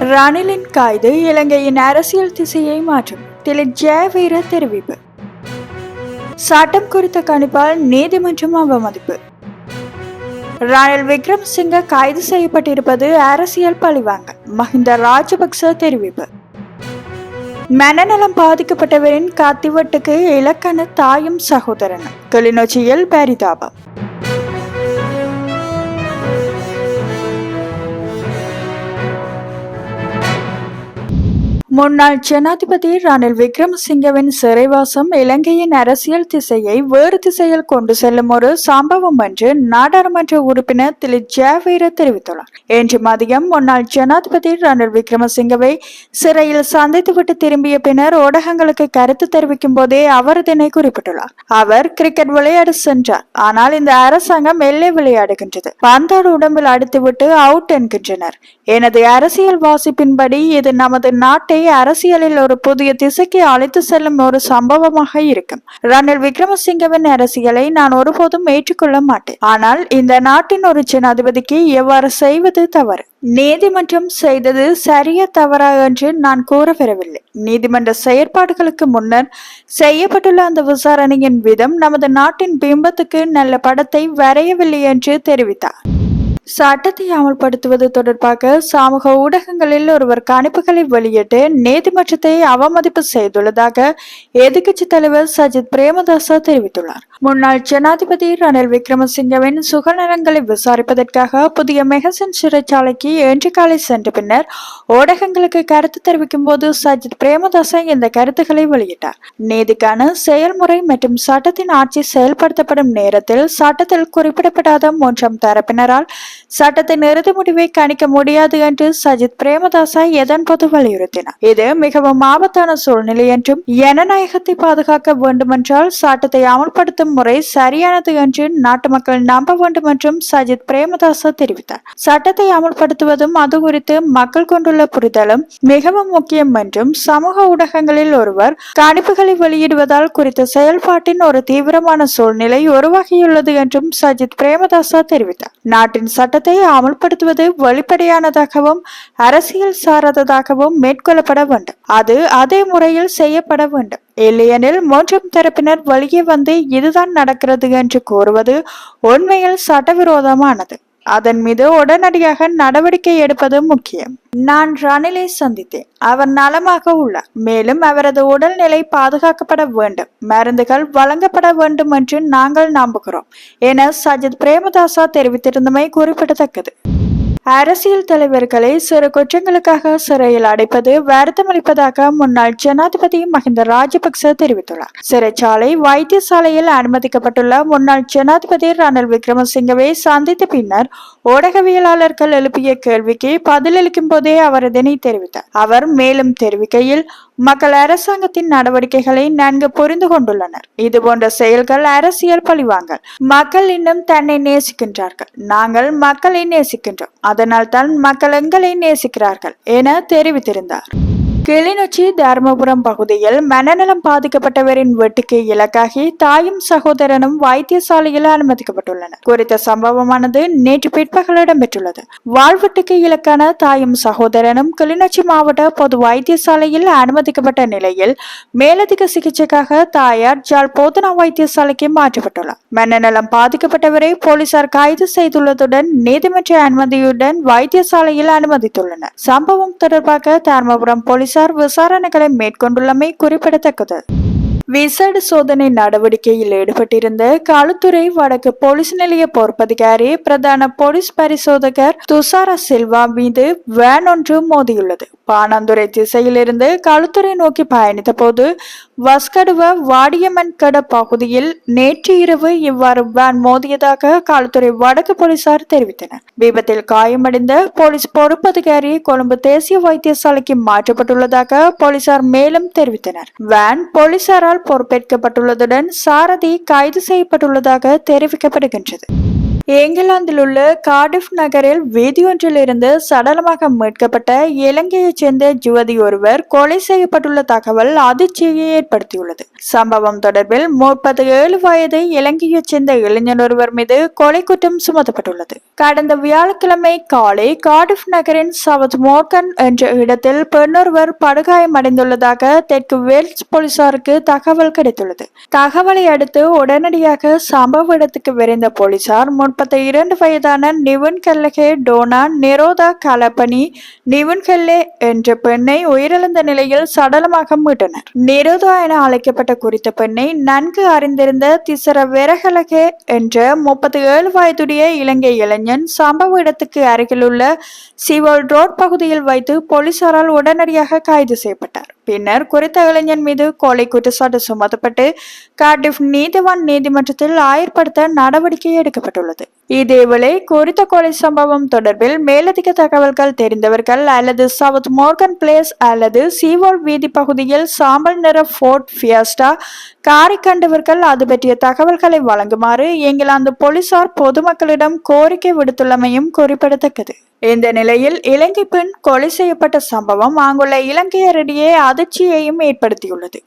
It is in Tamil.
ரணிலின் கைது இலங்கையின் அரசியல் திசையை மாற்றும். திலக் ஜெயவீர தெரிவிப்பு. சட்டம் குறித்த கணிப்பால் நீதிமன்றம் அவமதிப்பு. ரணில் விக்ரமசிங்க கைது செய்யப்பட்டிருப்பது அரசியல் பழிவாங்க. மஹிந்த ராஜபக்ச தெரிவிப்பு. மனநலம் பாதிக்கப்பட்டவரின் கத்திவட்டுக்கு இலக்கண தாயும் சகோதரனும். கிளிநொச்சியில் பரிதாபம். முன்னாள் ஜனாதிபதி ரணில் விக்ரமசிங்கவின் சிறைவாசம் இலங்கையின் அரசியல் திசையை வேறு திசையில் கொண்டு செல்லும் ஒரு சம்பவம் என்று நாடாளுமன்ற உறுப்பினர் திரு ஜெயவீர தெரிவித்துள்ளார். இன்று மதியம் முன்னாள் ஜனாதிபதி ரணில் விக்ரமசிங்கவை சிறையில் சந்தித்துவிட்டு திரும்பிய பின்னர் ஊடகங்களுக்கு கருத்து தெரிவிக்கும் போதே அவர் இதனை குறிப்பிட்டுள்ளார். அவர் கிரிக்கெட் விளையாட சென்றார். ஆனால் இந்த அரசாங்கம் எல்லை விளையாடுகின்றது. பந்தாடு உடம்பில் அடித்துவிட்டு அவுட் என்கின்றனர். எனது அரசியல் வாசிப்பின்படி இது நமது நாட்டை அரசியலில் ஒரு புதிய திசைக்கு அழைத்து செல்லும் ஒரு சம்பவமாக இருக்கும். ரணில் விக்ரமசிங்கவின் அரசியலை நான் ஒருபோதும் ஏற்றுக்கொள்ள மாட்டேன். ஆனால் இந்த நாட்டின் ஒரு ஜனாதிபதிக்கு எவ்வாறு செய்வது தவறு? நீதிமன்றம் செய்தது சரிய தவறா என்று நான் கூற வரவில்லை நீதிமன்ற செயற்பாடுகளுக்கு முன்னர் செய்யப்பட்டுள்ள அந்த விசாரணையின் விதம் நமது நாட்டின் பிம்பத்துக்கு நல்ல படத்தை வரையவில்லை என்று தெரிவித்தார். சட்டத்தை அமல்படுத்துவது தொடர்பாக சமூக ஊடகங்களில் ஒருவர் கணிப்புகளை வெளியிட்டு நீதிமன்றத்தை அவமதிப்பு செய்துள்ளதாக எதிர்கட்சி தலைவர் சஜித் பிரேமதாச தெரிவித்துள்ளார். முன்னாள் ஜனாதிபதி ரணில் விக்ரமசிங்கவின் சுகநலங்களை விசாரிப்பதற்காக புதிய மெகசன் சிறைச்சாலைக்கு இன்று காலை சென்ற பின்னர் ஊடகங்களுக்கு கருத்து தெரிவிக்கும் போது சஜித் பிரேமதாசா இந்த கருத்துக்களை வெளியிட்டார். நீதிக்கான செயல்முறை மற்றும் சட்டத்தின் ஆட்சி செயல்படுத்தப்படும் நேரத்தில் சட்டத்தில் குறிப்பிடப்படாத மூன்றாம் தரப்பினரால் சட்டத்தின் இறுதி முடிவை கணிக்க முடியாது என்று சஜித் பிரேமதாசா எதன் போது வலியுறுத்தினார்? இது மிகவும் ஆபத்தான சூழ்நிலை என்றும் ஜனநாயகத்தை பாதுகாக்க வேண்டுமென்றால் சட்டத்தை அமல்படுத்தும் முறை சரியானது என்று நாட்டு மக்கள் நம்ப வேண்டும் என்றும் சஜித் பிரேமதாசா தெரிவித்தார். சட்டத்தை அமல்படுத்துவதும் அது குறித்து மக்கள் கொண்டுள்ள புரிதலும் மிகவும் முக்கியம் என்றும் சமூக ஊடகங்களில் ஒருவர் கணிப்புகளை வெளியிடுவதால் குறித்த செயல்பாட்டின் ஒரு தீவிரமான சூழ்நிலை உருவாகியுள்ளது என்றும் சஜித் பிரேமதாசா தெரிவித்தார். நாட்டின் சட்டத்தை அமல்படுத்துவது வெளிப்படையானதாகவும் அரசியல் சாராததாகவும் மேற்கொள்ளப்பட வேண்டும். அது அதே முறையில் செய்யப்பட வேண்டும். இல்லையெனில் மூன்றாம் தரப்பினர் வெளியே வந்து இதுதான் நடக்கிறது என்று கூறுவது உண்மையில் சட்டவிரோதமானது. அதன் மீது உடனடியாக நடவடிக்கை எடுப்பது முக்கியம். நான் ரணிலை சந்தித்தேன். அவர் நலமாக உள்ளார். மேலும் அவரது உடல்நிலை பாதுகாக்கப்பட வேண்டும். மருந்துகள் வழங்கப்பட வேண்டும் என்று நாங்கள் நம்புகிறோம் என சஜித் பிரேமதாசா தெரிவித்திருந்தமை குறிப்பிடத்தக்கது. அரசியல் தலைவர்களை சிறு குற்றங்களுக்காக சிறையில் அடைப்பது வருத்தமளிப்பதாக முன்னாள் ஜனாதிபதி மஹிந்த ராஜபக்ச தெரிவித்துள்ளார். சிறைச்சாலை வைத்தியசாலையில் அனுமதிக்கப்பட்டுள்ள முன்னாள் ஜனாதிபதி ரணில் விக்ரமசிங்கவை சந்தித்த பின்னர் ஊடகவியலாளர்கள் எழுப்பிய கேள்விக்கு பதிலளிக்கும் போதே அவர் இதனை தெரிவித்தார். அவர் மேலும் தெரிவிக்கையில் மக்கள் அரசாங்கத்தின் நடவடிக்கைகளை நன்கு புரிந்து கொண்டுள்ளனர். இது போன்ற செயல்கள் அரசியல் பழிவாங்கல். மக்கள் இன்னும் தன்னை நேசிக்கின்றார்கள். நாங்கள் மக்களை நேசிக்கின்றோம். அதனால் தான் மக்கள் எங்களை நேசிக்கிறார்கள் என தெரிவித்திருந்தார். கிளிநொச்சி தர்மபுரம் பகுதியில் மனநலம் பாதிக்கப்பட்டவரின் வெட்டுக்கு இலக்காகி தாயும் சகோதரனும் வைத்தியசாலையில் அனுமதிக்கப்பட்டுள்ளனர். குறித்த சம்பவமானது நேற்று பிற்பகல் இடம்பெற்றுள்ளது வாழ்வெட்டுக்கு இலக்கான தாயும் சகோதரனும் கிளிநொச்சி மாவட்ட பொது வைத்தியசாலையில் அனுமதிக்கப்பட்ட நிலையில் மேலதிக சிகிச்சைக்காக தாயார் ஜால் போதனா வைத்தியசாலைக்கு மாற்றப்பட்டுள்ளார். மனநலம் பாதிக்கப்பட்டவரை போலீசார் கைது செய்துள்ளதுடன் நீதிமன்ற அனுமதியுடன் வைத்தியசாலையில் அனுமதித்துள்ளனர். சம்பவம் தொடர்பாக தர்மபுரம் போலீசார் விசாரணைகளை மேற்கொண்டுள்ளமை குறிப்பிடத்தக்கது. விசேட சோதனை நடவடிக்கையில் ஈடுபட்டிருந்த களுத்துறை வடக்கு போலீஸ் நிலைய பொறுப்பதிகாரி பிரதான போலீஸ் பரிசோதகர் துஷாரா சில்வா மீது வேன் ஒன்று மோதியுள்ளது. பாணந்துறை திசையிலிருந்து களுத்துறை நோக்கி பயணித்த போது வஸ்கடுவ வாடியமன்கட பகுதியில் நேற்று இரவு இவ்வாறு வேன் மோதியதாக களுத்துறை வடக்கு போலீசார் தெரிவித்தனர். விபத்தில் காயமடைந்த போலீஸ் பொறுப்பதிகாரி கொழும்பு தேசிய வைத்தியசாலைக்கு மாற்றப்பட்டுள்ளதாக போலீசார் மேலும் தெரிவித்தனர். வேன் போலீசாரால் பொறுப்பேற்கப்பட்டுள்ளதுடன் சாரதி கைது செய்யப்பட்டுள்ளதாக தெரிவிக்கப்படுகின்றது. இங்கிலாந்தில் உள்ள கார்டிஃப் நகரில் வீதியொன்றிலிருந்து சடலமாக மீட்கப்பட்ட இலங்கையைச் சேர்ந்த யுவதி ஒருவர் கொலை செய்யப்பட்டுள்ள தகவல் அதிர்ச்சியை ஏற்படுத்தியுள்ளது. சம்பவம் தொடர்பில் முப்பத்தி ஏழு வயது இலங்கையைச் சேர்ந்த இளைஞர் ஒருவர் மீது கொலை குற்றம் சுமத்தப்பட்டுள்ளது. கடந்த வியாழக்கிழமை காலை கார்டிஃப் நகரின் சவுத் மோர்கன் என்ற இடத்தில் பெண்ணொருவர் படுகாயமடைந்துள்ளதாக தெற்கு வேல்ஸ் போலீசாருக்கு தகவல் கிடைத்துள்ளது. தகவலை அடுத்து உடனடியாக சம்பவ இடத்துக்கு விரைந்த போலீசார் முப்பத்தி இரண்டு வயதான நிவுன்கெல்லகே டோனா நிரோதா கலபனி நிவுன்கெல்லே என்ற பெண்ணை உயிரிழந்த நிலையில் சடலமாக மீட்டனர். நிரோதா என அழைக்கப்பட்ட குறித்த பெண்ணை நன்கு அறிந்திருந்த திசர வெரகலகே என்ற முப்பத்தி ஏழு வயதுடைய இலங்கை இளைஞன் சம்பவ இடத்துக்கு அருகிலுள்ள சிவோல் ரோட் பகுதியில் வைத்து போலீசாரால் உடனடியாக கைது செய்யப்பட்டார். பின்னர் குறித்த இளைஞன் மீது கொலை குற்றச்சாட்டு சுமத்தப்பட்டு கார்டிஃப் நீதிவான் நீதிமன்றத்தில் ஆயர்படுத்த நடவடிக்கை எடுக்கப்பட்டுள்ளது. இதேவேளை குறித்த கொலை சம்பவம் தொடர்பில் மேலதிக தகவல்கள் தெரிந்தவர்கள் அல்லது சவுத் மோர்கன் பிளேஸ் அல்லது சீவோல் வீதி பகுதியில் சாம்பல் நிற ஃபோர்ட் ஃபியஸ்டா காரை கண்டவர்கள் அது பற்றிய தகவல்களை வழங்குமாறு இங்கிலாந்து போலீசார் பொதுமக்களிடம் கோரிக்கை விடுத்துள்ளமையும் குறிப்பிடத்தக்கது. இந்த நிலையில் இலங்கை பெண் கொலை செய்யப்பட்ட சம்பவம் அங்குள்ள இலங்கையரிடையே அதிர்ச்சியையும் ஏற்படுத்தியுள்ளது.